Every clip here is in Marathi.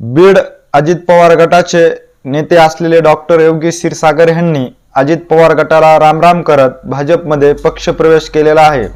बीड अजित पवार गटाचे नेते असलेले डॉक्टर योगेश क्षीरसागर यांनी अजित पवार गटाला रामराम करत भाजपमध्ये पक्षप्रवेश केलेला आहे.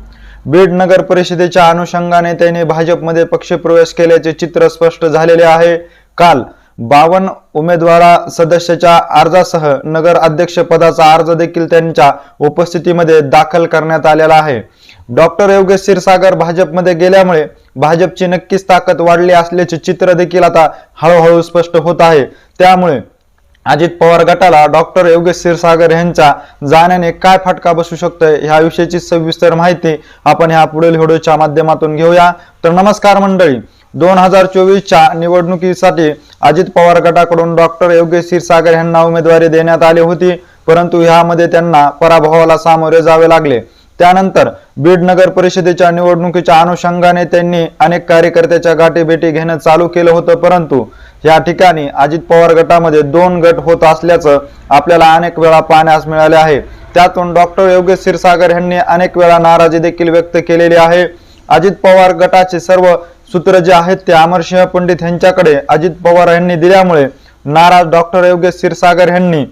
बीड नगर परिषदेच्या अनुषंगाने त्याने भाजपमध्ये पक्षप्रवेश केल्याचे चित्र स्पष्ट झालेले आहे. काल बावन उमेदवारा सदस्याच्या अर्जासह नगर अध्यक्ष पदाचा अर्ज देखील त्यांच्या उपस्थितीमध्ये दाखल करण्यात आलेला आहे. डॉक्टर योगेश क्षीरसागर भाजपमध्ये गेल्यामुळे भाजपची नक्कीच ताकद वाढली असल्याचे चित्र देखील आता हळूहळू स्पष्ट होत आहे. त्यामुळे अजित पवार गटाला डॉक्टर योगेश क्षीरसागर यांच्या जाण्याने काय फटका बसू शकतोय ह्याविषयीची सविस्तर माहिती आपण ह्या पुढील व्हिडिओच्या माध्यमातून घेऊया. तर नमस्कार मंडळी दोन हजार चोवीसच्या निवडणुकीसाठी अजित पवार गटाकडून डॉक्टर योगेश क्षीरसागर यांना उमेदवारी देण्यात आली होती परंतु ह्यामध्ये त्यांना पराभवाला सामोरे जावे लागले. त्यानंतर बीड नगर परिषदेच्या निवडणुकीच्या अनुषंगाने त्यांनी अनेक कार्यकर्त्याच्या गाठीभेटी घेणं चालू केलं होतं परंतु या ठिकाणी अजित पवार गटामध्ये दोन गट होत असल्याचं आपल्याला अनेक वेळा पाहण्यास मिळाले आहे. त्यातून डॉक्टर योगेश क्षीरसागर यांनी अनेक वेळा नाराजी देखील व्यक्त केलेली आहे. अजित पवार गटाचे सर्व सूत्र जे आहेत ते अमरसिंह पंडित यांच्याकडे अजित पवार यांनी दिल्यामुळे नाराज डॉक्टर योगेश क्षीरसागर यांनी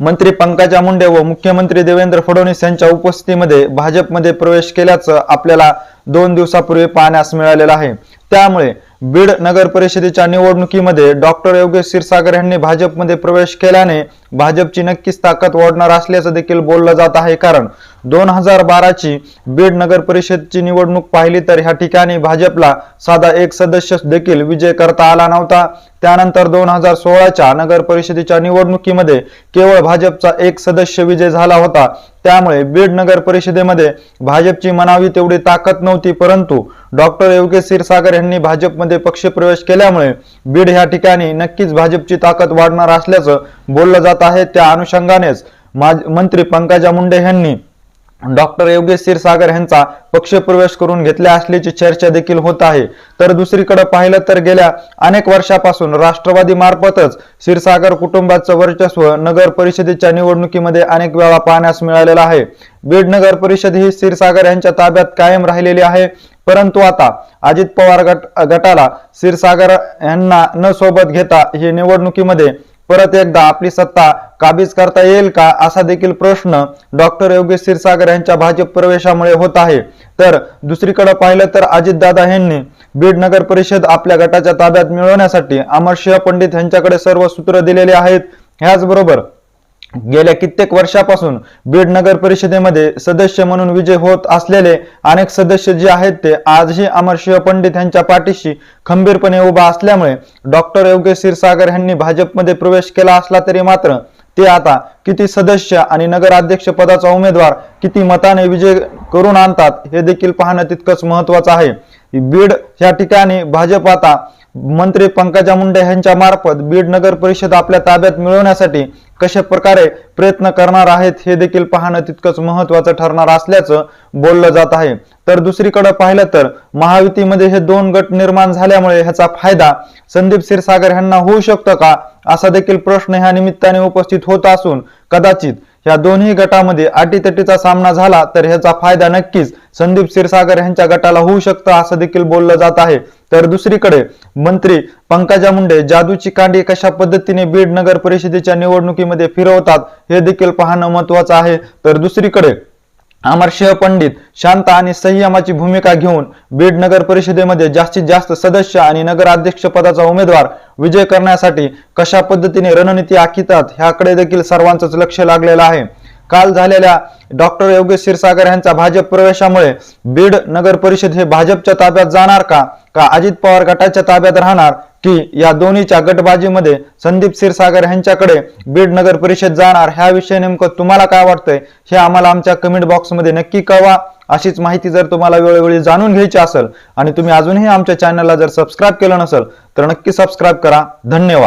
मंत्री पंकजा मुंडे व मुख्यमंत्री देवेंद्र फडणवीस यांच्या उपस्थितीमध्ये भाजपमध्ये प्रवेश केल्याचं आपल्याला दोन दिवसापूर्वी पाहण्यास मिळालेलं आहे. त्यामुळे बीड नगर परिषदेच्या निवडणुकीमध्ये डॉक्टर योगेश क्षीरसागर यांनी भाजपमध्ये प्रवेश केल्याने भाजपची नक्कीच ताकद वाढणार असल्याचं देखील बोललं जात आहे. कारण दोन हजार बाराची बीड नगर परिषदची निवडणूक पाहिली तर ह्या ठिकाणी भाजपला साधा एक सदस्य देखील विजय करता आला नव्हता. त्यानंतर दोन हजार सोळाच्या नगर परिषदेच्या निवडणुकीमध्ये केवळ भाजपचा एक सदस्य विजय झाला होता. त्यामुळे बीड नगर परिषदेमध्ये भाजपची मनावी तेवढी ताकद नव्हती परंतु डॉक्टर योगेश क्षीरसागर यांनी भाजपमध्ये पक्षप्रवेश केल्यामुळे बीड ह्या ठिकाणी नक्कीच भाजपची ताकद वाढणार असल्याचं बोललं जात आहे. त्या अनुषंगानेच मंत्री पंकजा मुंडे यांनी डॉक्टर योगेश क्षीरसागर यांचा पक्षप्रवेश करून घेतल्या असल्याची चर्चा देखील होत आहे. तर दुसरीकडे पाहिलं तर गेल्या अनेक वर्षापासून राष्ट्रवादी मार्फतच क्षीरसागर कुटुंबाचं वर्चस्व नगर परिषदेच्या निवडणुकीमध्ये अनेक वेळा पाहण्यास मिळालेलं आहे. बीड नगर परिषद ही क्षीरसागर यांच्या ताब्यात कायम राहिलेली आहे. परंतु आता अजित पवार गट गटाला क्षीरसागर यांना न सोबत घेता हे निवडणुकीमध्ये परत एकदा आपली सत्ता काबीज करता येईल का असा देखील प्रश्न डॉक्टर योगेश क्षीरसागर यांच्या भाजप प्रवेशामुळे होत आहे. तर दुसरीकडे पाहिलं तर अजितदादा यांनी बीड नगर परिषद आपल्या गटाच्या ताब्यात मिळवण्यासाठी अमरसिंह पंडित यांच्याकडे सर्व सूत्र दिलेले आहेत. ह्याचबरोबर गेल्या कित्येक वर्षापासून बीड नगर परिषदेमध्ये सदस्य म्हणून विजय होत असलेले अनेक सदस्य जे आहेत ते आजही अमरसिंह पंडित यांच्या पाठीशी खंबीरपणे उभा असल्यामुळे डॉक्टर योगेश क्षीरसागर यांनी भाजपमध्ये प्रवेश केला असला तरी मात्र ते आता किती सदस्य आणि नगराध्यक्ष पदाचा उमेदवार किती मताने विजय करून आणतात हे देखील पाहणं तितकंच महत्वाचं आहे. बीड या ठिकाणी भाजप आता मंत्री पंकजा मुंडे यांच्या मार्फत बीड नगर परिषद आपल्या ताब्यात मिळवण्यासाठी कशा प्रकारे प्रयत्न करणार आहेत हे देखील पाहणं तितकंच महत्वाचं ठरणार असल्याचं बोललं जात आहे. तर दुसरीकडे पाहिलं तर महायुतीमध्ये हे दोन गट निर्माण झाल्यामुळे ह्याचा फायदा संदीप क्षीरसागर यांना होऊ शकतो का? असा देखील प्रश्न ह्या निमित्ताने उपस्थित होत असून कदाचित या दोन्ही गटामध्ये अटीतटीचा सामना झाला तर ह्याचा फायदा नक्कीच संदीप क्षीरसागर यांच्या गटाला होऊ शकतं असं देखील बोललं जात आहे. तर दुसरीकडे मंत्री पंकजा मुंडे जादूची कांडी कशा पद्धतीने बीड नगर परिषदेच्या निवडणुकीमध्ये फिरवतात हे देखील पाहणं महत्वाचं आहे. तर दुसरीकडे अमरसिंह पंडित शांत आणि संयमाची भूमिका घेऊन बीड नगर परिषदेमध्ये जास्तीत जास्त सदस्य आणि नगराध्यक्ष पदाचा उमेदवार विजय करण्यासाठी कशा पद्धतीने रणनीती आखितात ह्याकडे देखील सर्वांचंच लक्ष लागलेलं आहे. काल झालेल्या डॉक्टर योगेश क्षीरसागर यांचा भाजप प्रवेशामुळे बीड नगर परिषद हे भाजपच्या ताब्यात जाणार का? का अजित पवार गटाच्या ताब्यात राहणार? की या दोन्हीच्या गटबाजीमध्ये संदीप क्षीरसागर यांच्याकडे बीड नगर परिषद जाणार? ह्याविषयी नेमकं तुम्हाला काय वाटतंय? हे आम्हाला आमच्या कमेंट बॉक्समध्ये नक्की कळवा. अशीच माहिती जर तुम्हाला वेळोवेळी जाणून घ्यायची असेल आणि तुम्ही अजूनही आमच्या चॅनलला जर सबस्क्राईब केलं नसेल तर नक्की सबस्क्राईब करा. धन्यवाद.